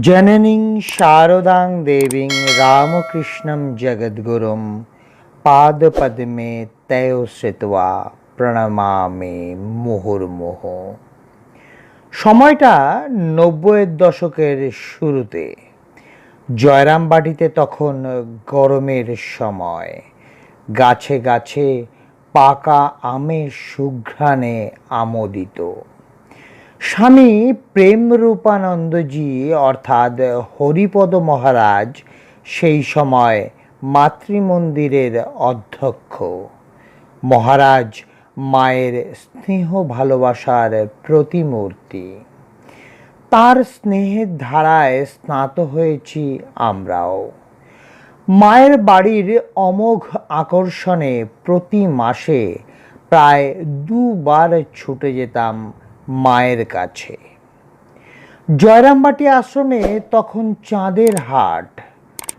জননীং শারদাং দেবীং রামকৃষ্ণং জগদ্গুরুম পাদপদ্মে তয় শ্রিত্বা প্রণমামে মুহুর্মুহ। সময়টা নব্বইয়ের দশকের শুরুতে। জয়রামবাটিতে তখন গরমের সময়। গাছে গাছে পাকা আমের সুঘ্রাণে আমোদিত। স্বামী প্রেমরূপানন্দজি, অর্থাৎ হরিপদ মহারাজ, সেই সময় মাতৃমন্দিরের অধ্যক্ষ। মহারাজ মায়ের স্নেহ ভালোবাসার প্রতিমূর্তি। তার স্নেহের ধারায় স্নাত হয়েছি আমরাও। মায়ের বাড়ির অমোঘ আকর্ষণে প্রতি মাসে প্রায় দুবার ছুটে যেতাম মায়ের কাছে। জয়রামবাটি আশ্রমে তখন চাঁদের হাট।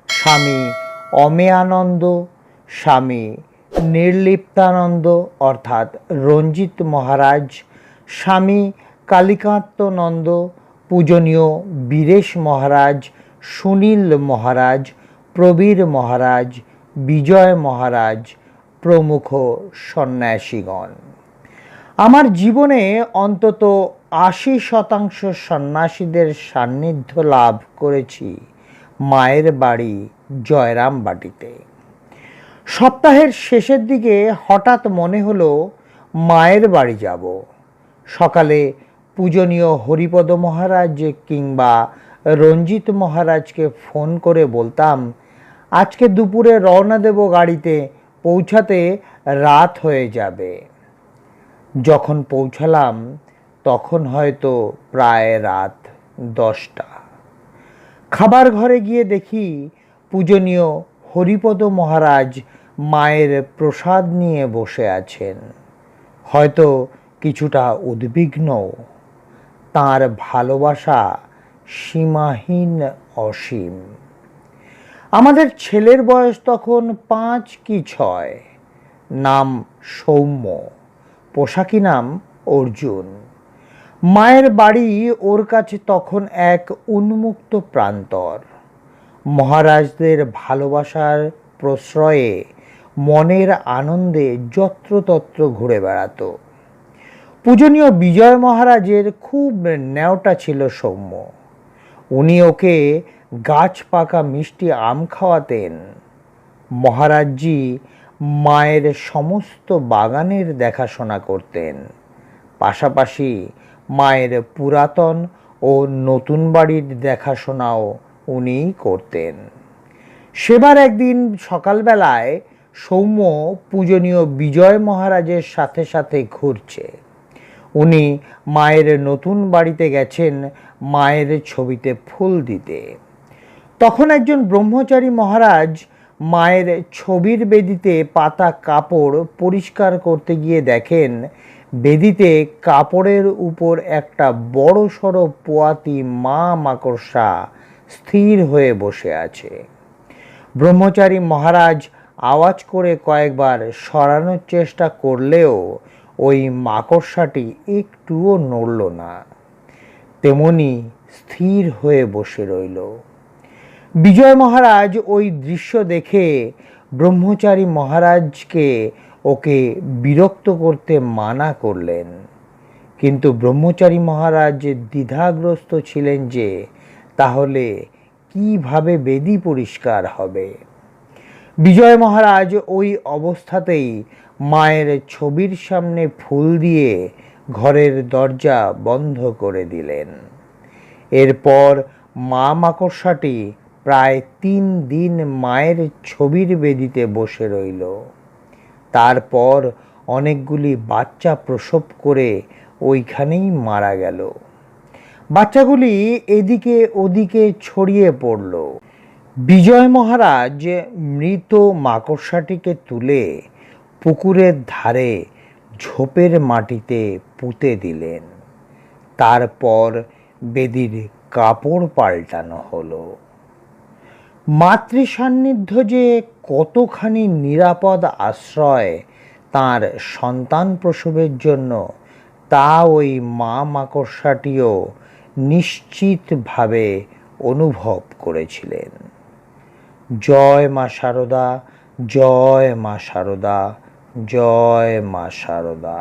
স্বামী অমেয়ানন্দ, স্বামী নির্লিপ্তানন্দ অর্থাৎ রঞ্জিত মহারাজ, স্বামী কালিকান্তনন্দ, পূজনীয় বীরেশ মহারাজ, সুনীল মহারাজ, প্রবীর মহারাজ, বিজয় মহারাজ প্রমুখ সন্ন্যাসীগণ। আমার জীবনে অন্তত আশি শতাংশ সন্ন্যাসীদের সান্নিধ্য লাভ করেছি মায়ের বাড়ি জয়রাম বাটিতে। সপ্তাহের শেষের দিকে হঠাৎ মনে হলো মায়ের বাড়ি যাব। সকালে পূজনীয় হরিপদ মহারাজ কিংবা রঞ্জিত মহারাজকে ফোন করে বলতাম, আজকে দুপুরে রওনা দেব গাড়িতে, পৌঁছাতে রাত হয়ে যাবে। যখন পৌঁছালাম, তখন হয়তো প্রায় রাত দশটা। খাবার ঘরে গিয়ে দেখি পূজনীয় হরিপদ মহারাজ মায়ের প্রসাদ নিয়ে বসে আছেন। হয়তো কিছুটা উদ্বিগ্ন তার ভালোবাসা সীমাহীন অসীম। আমাদের ছেলের বয়স তখন পাঁচ কি ছয়, নাম সৌম্য। পোশাকি নাম অর্জুন। মায়ের বাড়ি ওর কাছে তখন এক উন্মুক্ত প্রান্তর। মহারাজদের ভালোবাসার প্রশ্রয়ে মনের আনন্দে যত্রতত্র ঘুরে বেড়াতো। পূজনীয় বিজয় মহারাজের খুব ন্যাওটা ছিল সৌম্য। উনি ওকে গাছ পাকা মিষ্টি আম খাওয়াতেন। মহারাজজি মায়ের সমস্ত বাগানের দেখাশোনা করতেন। পাশাপাশি মায়ের পুরাতন ও নতুন বাড়ির দেখাশোনাও উনিই করতেন। সেবার একদিন সকালবেলায় সৌম্য পূজনীয় বিজয় মহারাজের সাথে সাথে ঘুরছে। উনি মায়ের নতুন বাড়িতে গেছেন মায়ের ছবিতে ফুল দিতে। তখন একজন ব্রহ্মচারী মহারাজ মায়ের ছবির বেদিতে পাতা কাপড় পরিষ্কার করতে গিয়ে দেখেন, বেদিতে কাপড়ের উপর একটা বড় সড়ো পোয়াতি মা মাকড়সা স্থির হয়ে বসে আছে। ব্রহ্মচারী মহারাজ আওয়াজ করে কয়েকবার সরানোর চেষ্টা করলেও ওই মাকড়সাটি একটুও নড়ল না। তেমনি স্থির হয়ে বসে রইল। বিজয় মহারাজ ওই দৃশ্য দেখে ব্রহ্মচারী মহারাজকে ওকে বিরক্ত করতে মানা করলেন। কিন্তু ব্রহ্মচারী মহারাজ দ্বিধাগ্রস্ত ছিলেন যে তাহলে কীভাবে বেদি পরিষ্কার হবে? বিজয় মহারাজ ওই অবস্থাতেই মায়ের ছবির সামনে ফুল দিয়ে ঘরের দরজা বন্ধ করে দিলেন। এরপর মা মাকড়সাটি প্রায় তিন দিন মায়ের ছবির বেদিতে বসে রইল। তারপর অনেকগুলি বাচ্চা প্রসব করে ওইখানেই মারা গেল। বাচ্চাগুলি এদিকে ওদিকে ছড়িয়ে পড়ল। বিজয় মহারাজ মৃত মাকড়সাটিকে তুলে পুকুরের ধারে ঝোপের মাটিতে পুঁতে দিলেন। তারপর বেদির কাপড় পাল্টানো হলো। মাতৃ সান্নিধ্য যে কতখানি নিরাপদ আশ্রয় তার সন্তান প্রসবের জন্য, তা ওই মা মাকড়সাটিও নিশ্চিতভাবে অনুভব করেছিলেন। জয় মা শারদা জয় মা শারদা জয় মা শারদা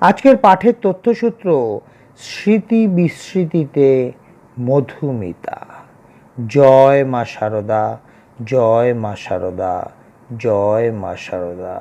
আজকের পাঠের তথ্যসূত্র স্মৃতি বিস্মৃতিতে মধুমিতা। জয় মা শারদা জয় মা শারদা জয় মা শারদা